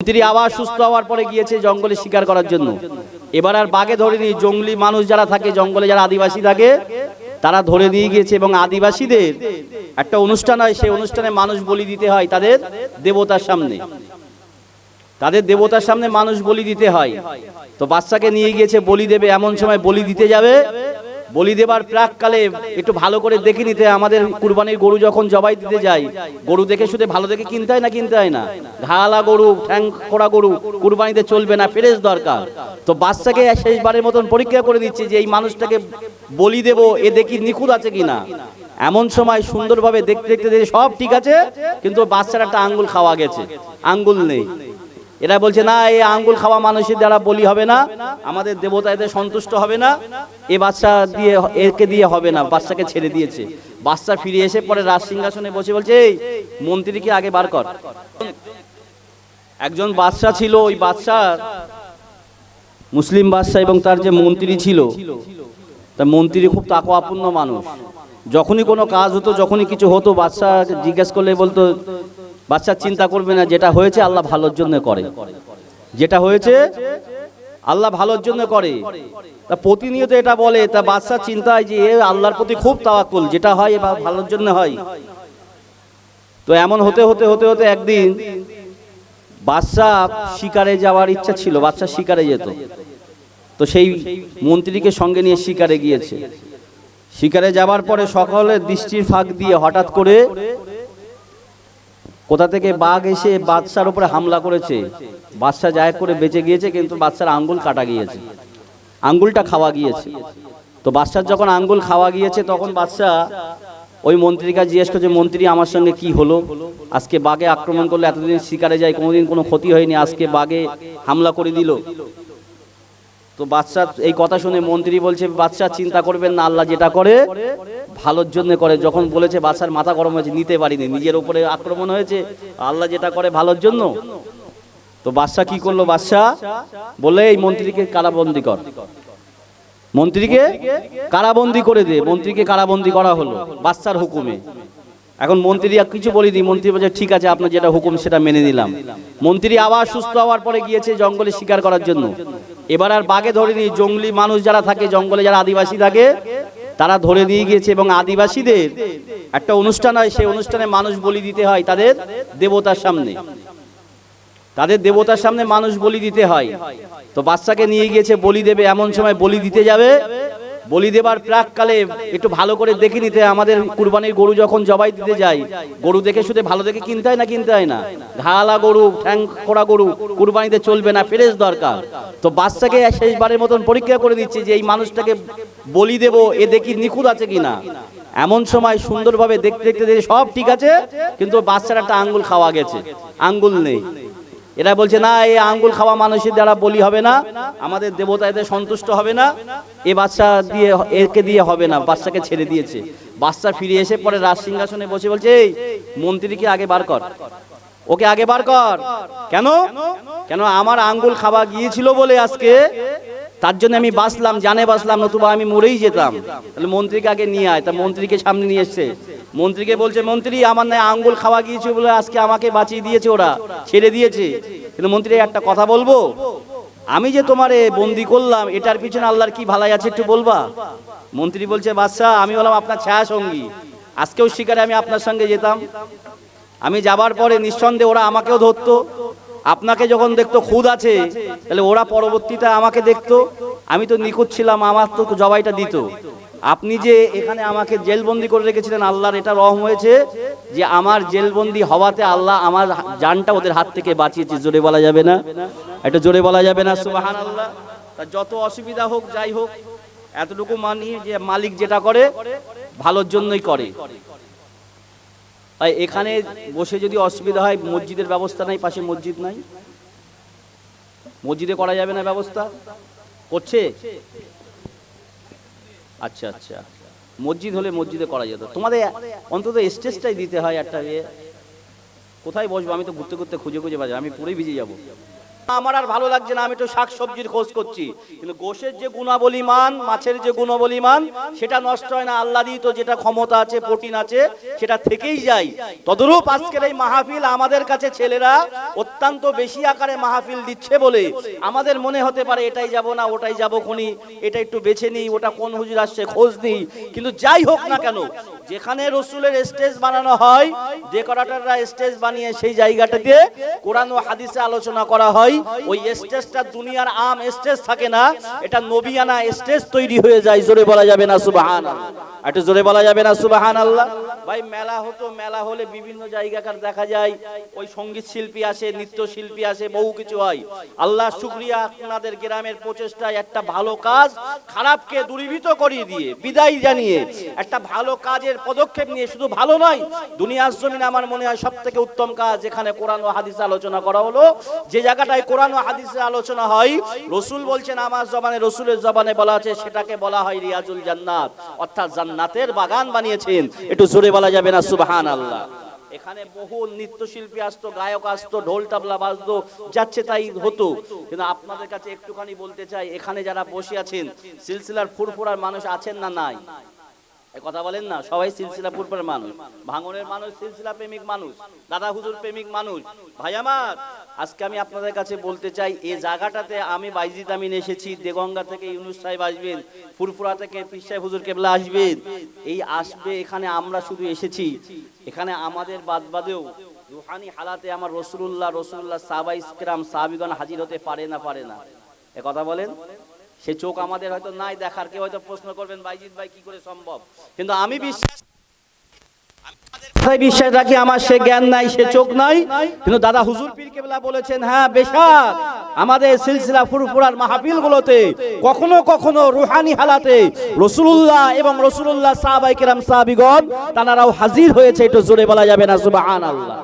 মন্ত্রী আবার সুস্থ হওয়ার পরে গিয়েছে জঙ্গলে শিকার করার জন্য। এবার আর বাঘে ধরেনি, জঙ্গলি মানুষ যারা থাকে, জঙ্গলে যারা আদিবাসী থাকে, তারা ধরে নিয়ে গিয়েছে এবং আদিবাসীদের একটা অনুষ্ঠান হয়, সেই অনুষ্ঠানে মানুষ বলি দিতে হয় তাদের দেবতার সামনে। তাদের দেবতার সামনে মানুষ বলি দিতে হয়। তো বাচ্চাকে নিয়ে গিয়েছে, বলি দেবে, এমন সময় বলি দিতে যাবে বলি দেবার প্রাককালে একটু ভালো করে দেখে নিতে আমাদের কুরবানির গরু যখন জবাই দিতে যাই, গরু দেখে শুধু ভালো দেখে কিনতে হয় না কিনতে হয় না? ঘালা গরু, ঠ্যাং করা গরু, কুরবানিতে চলবে না ফ্রেশ দরকার। তো বাচ্চাকে শেষবারের মতন পরীক্ষা করে দিচ্ছে যে এই মানুষটাকে বলি দেব, এ দেখি নিখুঁত আছে কিনা? এমন সময় সুন্দরভাবে দেখতে দেখতে সব ঠিক আছে, কিন্তু বাচ্চার একটা আঙ্গুল খাওয়া গেছে। আঙ্গুল নেই। এরা বলছে, না, এই আঙ্গুল খাওয়া মানুষের দ্বারা বলি হবে না, আমাদের দেবতা এতে সন্তুষ্ট হবে না, এ বাচ্চা দিয়ে, একে দিয়ে হবে না, বাচ্চাকে ছেড়ে দিয়েছে। বাচ্চা ফিরে এসে পরে রাজ সিংহাসনে বসে বলছে, এই, মন্ত্রীকে আগে বার কর। একজন বাদশা ছিল, ওই বাদশার মুসলিম বাদশা এবং তার যে মন্ত্রী ছিল, তা মন্ত্রী খুব তাকওয়াপূর্ণ মানুষ। যখনই কোনো কাজ হতো, যখনই কিছু হতো, বাদশা জিজ্ঞেস করলে বলতো বাচ্চা চিন্তা করবে না, যেটা হয়েছে আল্লাহ ভালোর জন্য করে। যেটা হয়েছে আল্লাহ ভালোর জন্য করে। তা প্রতিনিয়ত এটা বলে, তা বাচ্চা চিন্তায় যে এ আল্লাহর প্রতি খুব তাওয়াক্কুল, যেটা হয় এ ভালোর জন্য হয়। তো এমন হতে হতে হতে হতে একদিন বাচ্চা শিকারে যাওয়ার ইচ্ছা ছিল, বাচ্চা শিকারে যেত। তো সেই মন্ত্রীকে সঙ্গে নিয়ে শিকারে গিয়েছে। শিকারে যাবার পরে সকলের দৃষ্টির ফাঁক দিয়ে হঠাৎ করে কোথা থেকে বাঘ এসে বাদশার উপরে হামলা করেছে? বাদশা যায় করে বেঁচে গিয়েছে, কিন্তু বাদশার আঙ্গুল কাটা গিয়েছে। আঙ্গুলটা খাওয়া গিয়েছে। তো বাদশার যখন আঙ্গুল খাওয়া গিয়েছে, তখন বাদশা ওই মন্ত্রীকে জিজ্ঞেস করছে, মন্ত্রী, আমার সঙ্গে কি হলো? আজকে বাঘে আক্রমণ করলে এতদিন শিকারে যায়, কোনোদিন কোনো ক্ষতি হয়নি, আজকে বাঘে হামলা করে দিল। তো বাচ্চা এই কথা শুনে মন্ত্রী বলছে বাচ্চা চিন্তা করবেন না, আল্লাহ যেটা করে, ভালোর জন্য করে। যখন বলেছে বাচ্চার মাথা গরম হয়েছে, নিতে পারিনি, নিজের উপরে আক্রমণ হয়েছে, আল্লাহ যেটা করে ভালোর জন্য। তো বাদশা কি করল? বাদশা বলে, এই মন্ত্রীকে কারাবন্দি কর। মন্ত্রীকে কারাবন্দি করে দে। মন্ত্রীকে কারাবন্দি করা হলো বাচ্চার হুকুমে। এখন মন্ত্রী কিছু বলিনি। মন্ত্রী বলছে, ঠিক আছে, আপনার যেটা হুকুম, সেটা মেনে নিলাম। মন্ত্রী আবার সুস্থ হওয়ার পরে গিয়েছে জঙ্গলে শিকার করার জন্য। এবার আর বাঘে ধরেনি। জঙ্গলি মানুষ যারা থাকে, জঙ্গলে যারা আদিবাসী থাকে, তারা ধরে নিয়ে গিয়েছে এবং আদিবাসীদের একটা অনুষ্ঠান হয়। সেই অনুষ্ঠানে মানুষ বলি দিতে হয় তাদের দেবতার সামনে। তাদের দেবতার সামনে মানুষ বলি দিতে হয়। তো বাচ্চাকে নিয়ে গিয়েছে, বলি দেবে। এমন সময় বলি দিতে যাবে। বলি দেবার প্রাককালে একটু ভালো করে দেখে নিতে আমাদের কুরবানির গরু যখন জবাই দিতে যাই, গরু দেখে শুধু ভালো দেখে কিনতে হয় না কিনতে হয় না? ঘালা গরু, ঠ্যাং করা গরু কুরবানিতে চলবে না ফ্রেশ দরকার। তো বাচ্চাকে শেষবারের মতন পরীক্ষা করে দিচ্ছে যে এই মানুষটাকে বলি দেব, এ দেখি নিখুঁত আছে কিনা। এমন সময় সুন্দরভাবে দেখতে দেখতে সব ঠিক আছে, কিন্তু বাচ্চার একটা আঙ্গুল খাওয়া গেছে। আঙ্গুল নেই। এরা বলছে, না, এই আঙ্গুল খাওয়া মানুষের দ্বারা বলি হবে না। আমাদের দেবতা এতে সন্তুষ্ট হবে না। এ বাচ্চা দিয়ে, একে দিয়ে হবে না, বাচ্চাকে ছেড়ে দিয়েছে। বাচ্চা ফিরে এসে পরে রাজ সিংহাসনে বসে বলছে, এই, মন্ত্রীকে আগে বার কর। ওকে আগে বার কর। কেন? কেন আমার আঙ্গুল খাওয়া গিয়েছিল বলে আজকে? তার জন্য আমি বাঁচলাম, জানে বাঁচলাম, নতুবা আমি মরেই যেতাম। তাহলে মন্ত্রীকে আগে নিয়ে আয়। তা মন্ত্রীকে সামনে নিয়ে এসছে। মন্ত্রীকে বলছে, মন্ত্রী, আমার না আঙ্গুল খাওয়া গিয়েছে বলে আজকে আমাকে বাঁচিয়ে দিয়েছে ওরা, ছেড়ে দিয়েছে। কিন্তু মন্ত্রী, একটা কথা বলব? আমি যে তোমারে বন্দি করলাম, এটার পিছনে আল্লাহর কি ভালাই আছে একটু বলবা? মন্ত্রী বলছে বাদশাহ আমি হলাম আপনার ছায়া সঙ্গী। আজকেও শিকারে আমি আপনার সঙ্গে যেতাম। আমি যাবার পরে নিঃসন্দেহে ওরা আমাকেও ধরতো। আপনাকে যখন দেখতো খুদ আছে, তাহলে ওরা পরবর্তীতে আমাকে দেখতো। আমি তো নিখুঁত ছিলাম, আমার তো জবাইটা দিত। আপনি যে এখানে আমাকে জেলবন্দি করে রেখেছিলেন, আল্লাহর এটা রহম হয়েছে যে আমার জেলবন্দি হওয়াতে আল্লাহ আমার জানটা ওদের হাত থেকে বাঁচিয়েছে, জোরে বলা যাবে না? এটা জোরে বলা যাবে না? সুবাহান আল্লাহ যত অসুবিধা হোক, যাই হোক, এতটুকু মানি যে মালিক যেটা করে, ভালোর জন্যই করে। আর এখানে বসে যদি অসুবিধা হয়, মসজিদের ব্যবস্থা নাই, পাশে মসজিদ নাই? মসজিদে করা যাবে না ব্যবস্থা? করছে? আচ্ছা আচ্ছা। মসজিদ হলে মসজিদে করা যেত। তোমাদের অন্তত স্টেজটাই দিতে হয় একটা ইয়ে। কোথায় বসবো? আমি তো ঘুরতে ঘুরতে খুঁজে খুঁজে বাজে আমি পুরোই ভিজে যাব। আমার আর ভালো লাগছে না, আমি একটু শাক সবজির খোঁজ করছি। কিন্তু গোশের যে গুণাবলী মান মাছের যে গুণাবলী মান সেটা নষ্ট হয় না, আল্লাহ তো যেটা ক্ষমতা আছে, প্রোটিন আছে, সেটা থেকেই যায়। তদরূপ আজকের এই মাহফিল আমাদের কাছে ছেলেরা অত্যন্ত বেশি আকারে মাহফিল দিচ্ছে বলে আমাদের মনে হতে পারে, এটাই যাব না, ওটাই যাব খনি, এটা একটু বেছে নিই, ওটা কোন হুজুর আসছে, খোঁজ নিই। কিন্তু যাই হোক না কেন যেখানে রসুলের স্টেজ বানানো হয় ডেকোরেটররা স্টেজ বানিয়ে সেই জায়গাটাতে কোরআন ও হাদিসে আলোচনা করা হয়, ওই স্টেজটা দুনিয়ার আম স্টেজ থাকে না, এটা নবিয়ানা স্টেজ তৈরি হয়ে যায়, জোরে বলা যাবে না সুবাহান একটু জোরে বলা যাবে না সুবাহান আল্লাহ ভাই, মেলা হতো, মেলা হলে বিভিন্ন জায়গাকার দেখা যায়। ওই সংগীত শিল্পী আসে, নৃত্য শিল্পী আসে, বহু কিছু হয়। আল্লাহ শুক্রিয়া আপনাদের গ্রামের প্রচেষ্টায় একটা ভালো কাজ খারাপকে দূরীভূত করিয়ে দিয়ে, বিদায় জানিয়ে একটা ভালো কাজের পদক্ষেপ নিয়ে শুধু ভালো নয়, দুনিয়ার জমিনে আমার মনে হয় সব থেকে উত্তম কাজ যেখানে কোরআন ও হাদিসে আলোচনা করা হলো। যে জায়গাটায় কোরআন ও হাদিসে আলোচনা হয়, রসুল বলছেন, আমার জবানে, রসুলের জবানে বলা আছে, সেটাকে বলা হয় রিয়াজুল জান্নাত, অর্থাৎ জান্নাতের বাগান বানিয়েছেন। একটু জোরে বলা যাবে না সুবহান আল্লাহ এখানে বহু নৃত্যশিল্পী আসতো, গায়ক আসতো, ঢোল তাবলা বাজতো, যাচ্ছে তাই হতো। কিন্তু আপনাদের কাছে একটুখানি বলতে চাই, এখানে যারা বসে আছেন, সিলসিলার ফুরফুরার মানুষ আছেন না নাই? কথা বলেন না, সবাই সিলসিলা পূর্বের মানুষ, ভাঙনের মানুষ, সিলসিলা প্রেমিক মানুষ, দাদা হুজুর প্রেমিক মানুষ। ভাই আমার, আজকে আমি আপনাদের কাছে বলতে চাই এই জায়গাটাতে আমি বাইজিদ আমিন এসেছি, দেগঙ্গা থেকে ইউনুস সাহেব আসবেন, ফুরফুরা থেকে পিস সাহেব হুজুর কেবলা আসবেন। এই আসবে, এখানে আমরা শুধু এসেছি। এখানে আমাদের বাদ বাদেও রুহানি হালাতে আমার রসুল্লাহ রসুল্লাহ সাহাবা ইসকিরাম সাহাবিগণ হাজির হতে পারে না পারে না। এ কথা বলেন? সে চোখ আমাদের হয়তো নাই দেখার, কেউ হয়তো প্রশ্ন করবেন বাইজিৎ ভাই, কি করে সম্ভব? কিন্তু আমি বিশ্বাস বিশ্বাস রাখি, আমার সে জ্ঞান নাই, সে চোখ নাই। কিন্তু দাদা হুজুর পীর কেবলা বলেছেন হ্যাঁ বেশাক আমাদের সিলসিলা ফুরফুরার মাহফিল গুলোতে কখনো কখনো রুহানি হালাতে রসুলুল্লাহ এবং রসুলুল্লাহ সাহাবাই কেরাম, সাহাবিগণ, তানারাও হাজির হয়েছে, একটু জোরে বলা যাবে না সুবাহান আল্লাহ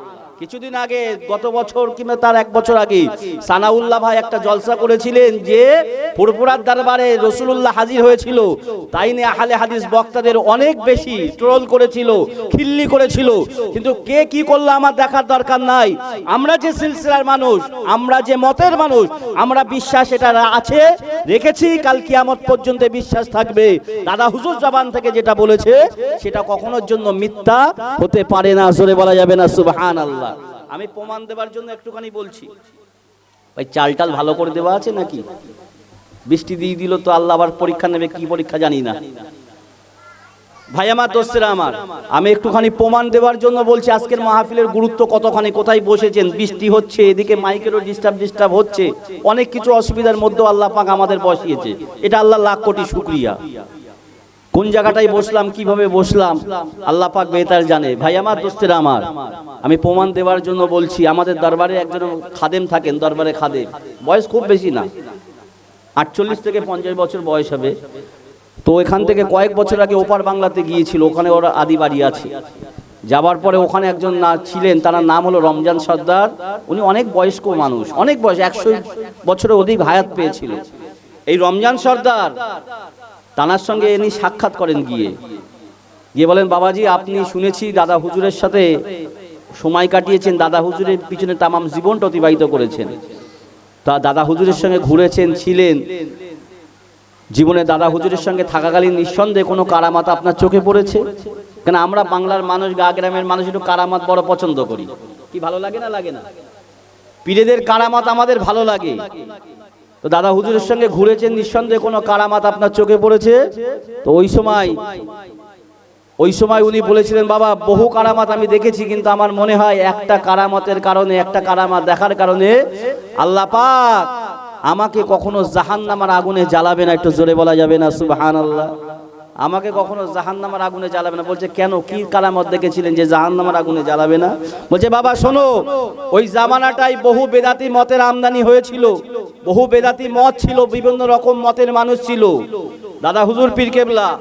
কিছুদিন আগে, গত বছর কিংবা তার এক বছর আগে, সানাউল্লাহ ভাই একটা জলসা করেছিলেন যে ফুরফুরার দরবারে রসুলুল্লাহ হাজির হয়েছিল। তাই নিয়ে আহলে হাদিস বক্তাদের অনেক বেশি ট্রোল করেছিল, খিল্লি করেছিল। কিন্তু কে কি করল আমার দেখার দরকার নাই। আমরা যে সিলসিলার মানুষ, আমরা যে মতের মানুষ, আমরা বিশ্বাস এটা আছে, রেখেছি, কাল কিয়ামত পর্যন্ত বিশ্বাস থাকবে। দাদা হুজুর জবান থেকে যেটা বলেছে, সেটা কখনোর জন্য মিথ্যা হতে পারে না, জোরে বলা যাবে না সুবহান আল্লাহ আমি প্রমাণ দেওয়ার জন্য একটুখানি বলছি। ভাই চাল টাল ভালো করে দেওয়া আছে নাকি? বৃষ্টি দিয়ে দিল তো আল্লাহ আবার পরীক্ষা নেবে, কি পরীক্ষা জানি না। ভাই, আমার দোস্তেরা আমার, আমি একটুখানি প্রমাণ দেওয়ার জন্য বলছি, আজকের মাহফিলের গুরুত্ব কতখানি, কোথায় বসেছেন? বৃষ্টি হচ্ছে, এদিকে মাইকেরও ডিস্টার্ব ডিস্টার্ব হচ্ছে। অনেক কিছু অসুবিধার মধ্যেও আল্লাহ পাক আমাদের বসিয়েছে। এটা আল্লাহ লাখ কোটি শুক্রিয়া। কোন জায়গাটায় বসলাম, কীভাবে বসলাম, আল্লাহ পাক বেতার জানে। ভাই, আমার দোস্তের আমার। আমি প্রমাণ দেওয়ার জন্য বলছি, আমাদের দরবারে একজন খাদেম থাকেন, দরবারে খাদেম। বয়স খুব বেশি না। আটচল্লিশ থেকে পঞ্চাশ বছর বয়স হবে। তো এখান থেকে কয়েক বছর আগে ওপার বাংলাতে গিয়েছিল, ওখানে ওর আদি বাড়ি আছে। যাবার পরে ওখানে একজন না ছিলেন, তার নাম হলো রমজান সর্দার। উনি অনেক বয়স্ক মানুষ, অনেক বয়স, একশো বছরের অধিক হায়াত পেয়েছিল। এই রমজান সর্দার তানার সঙ্গে ইনি সাক্ষাৎ করেন গিয়ে। গিয়ে বলেন, বাবাজি, আপনি শুনেছি দাদা হুজুরের সাথে সময় কাটিয়েছেন। দাদা হুজুরের পিছনে তামাম জীবনটা অতিবাহিত করেছেন। তা দাদা হুজুরের সঙ্গে ঘুরেছেন, ছিলেন। জীবনে দাদা হুজুরের সঙ্গে থাকাকালীন নিঃসন্দেহে কোনো কারামাত আপনার চোখে পড়েছে? কেন আমরা বাংলার মানুষ, গা গ্রামের মানুষ একটু কারামাত বড় পছন্দ করি। কি ভালো লাগে না লাগে না? পীরেদের কারামাত আমাদের ভালো লাগে। তো দাদা হুজুরের সঙ্গে ঘুরেছেন, নিঃসন্দেহে কোনো কারামাত আপনার চোখে পড়েছে? তো ওই সময় ওই সময় উনি বলেছিলেন, বাবা, বহু কারামাত আমি দেখেছি, কিন্তু আমার মনে হয় একটা কারামতের কারণে, একটা কারামাত দেখার কারণে আল্লাহ পাক আমাকে কখনো জাহান্নামার আগুনে জ্বালাবে না। একটু জোরে বলা যাবে না? সুবাহান আল্লাহ আমাকে কখনো জাহান্নামার আগুনে জ্বালাবে না। বলছে, কেন? কি কারামত দেখেছিলেন যে জাহান্নামার আগুনে জ্বালাবে না? বলছে, বাবা, শোনো, ওই জামানাটাই বহু বেদাতি মতের আমদানি হয়েছিল। বহু বেদাতি মত ছিল, বিভিন্ন রকম মতের মানুষ ছিল। দাদা, হুজুর পীর কেবলা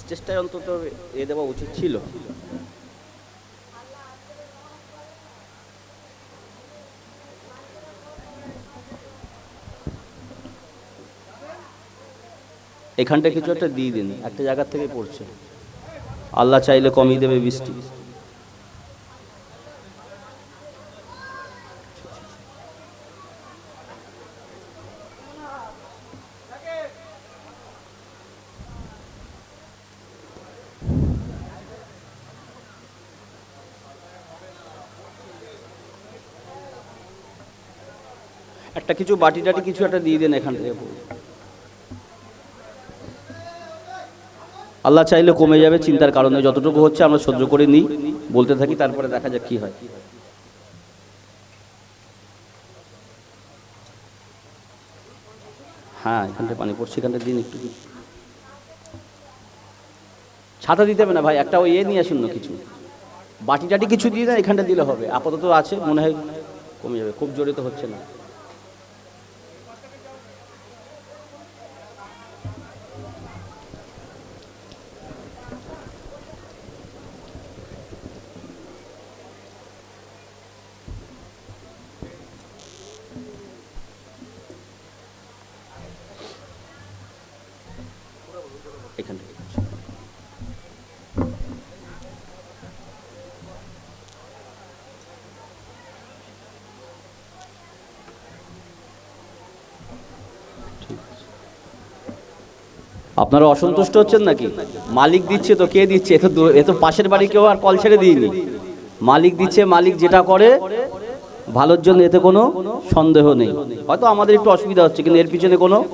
স্টেজটায় অন্তত এ দেওয়া উচিত ছিল। এখানটা কিছু একটা দিয়ে দিন, একটা জায়গার থেকে পড়ছে। আল্লাহ চাইলে কমিয়ে দেবে বৃষ্টি। একটা কিছু বাটি টাটি কিছু একটা দিয়ে দেন এখান থেকে। আল্লাহ চাইলে কমে যাবে, চিন্তার কারণে যতটুকু হচ্ছে আমরা সহ্য করে নিই, বলতে থাকি, তারপরে দেখা যাক কি হয়। হ্যাঁ এখানটা পানি পড়ছে, এখানটা দিন একটু। ছাতা দিতে হবে না ভাই, একটা ওই এ নিয়ে আসুন না কিছু। বাটি টাটি কিছু দিয়ে দেন, এখানটা দিলে হবে। আপাতত আছে, মনে হয় কমে যাবে, খুব জোরে তো হচ্ছে না। আপনারা অসন্তুষ্ট হচ্ছেন নাকি? মালিক দিচ্ছে তো কে দিচ্ছে? এ তো দূর- এ তো পাশের বাড়ি কেউ আর কল ছেড়ে দিইনি। মালিক দিচ্ছে, মালিক যেটা করে, ভালোর জন্য এতে কোনো সন্দেহ নেই। হয়তো আমাদের একটু অসুবিধা হচ্ছে, কিন্তু এর পিছনে কোনো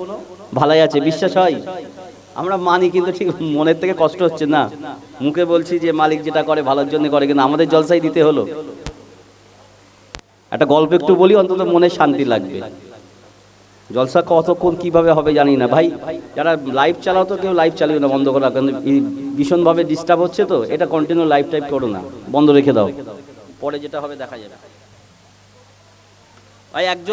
ভালাই আছে। বিশ্বাস হয়? আমরা মানি, কিন্তু ঠিক মনের থেকে কষ্ট হচ্ছে না। মুখে বলছি যে মালিক যেটা করে, ভালোর জন্য করে, কিন্তু আমাদের জলসাই দিতে হলো। একটা গল্প একটু বলি, অন্তত মনে শান্তি লাগবে। জলসা কতক্ষণ কীভাবে হবে জানি না। ভাই, যারা লাইভ চালাও তো কেউ লাইভ চালিও না, বন্ধ করা কারণ ভীষণভাবে ডিস্টার্ব হচ্ছে তো, এটা কন্টিনিউ লাইভ টাইপ করো না, বন্ধ রেখে দাও। পরে যেটা হবে দেখা যাবে। ভাই, একজন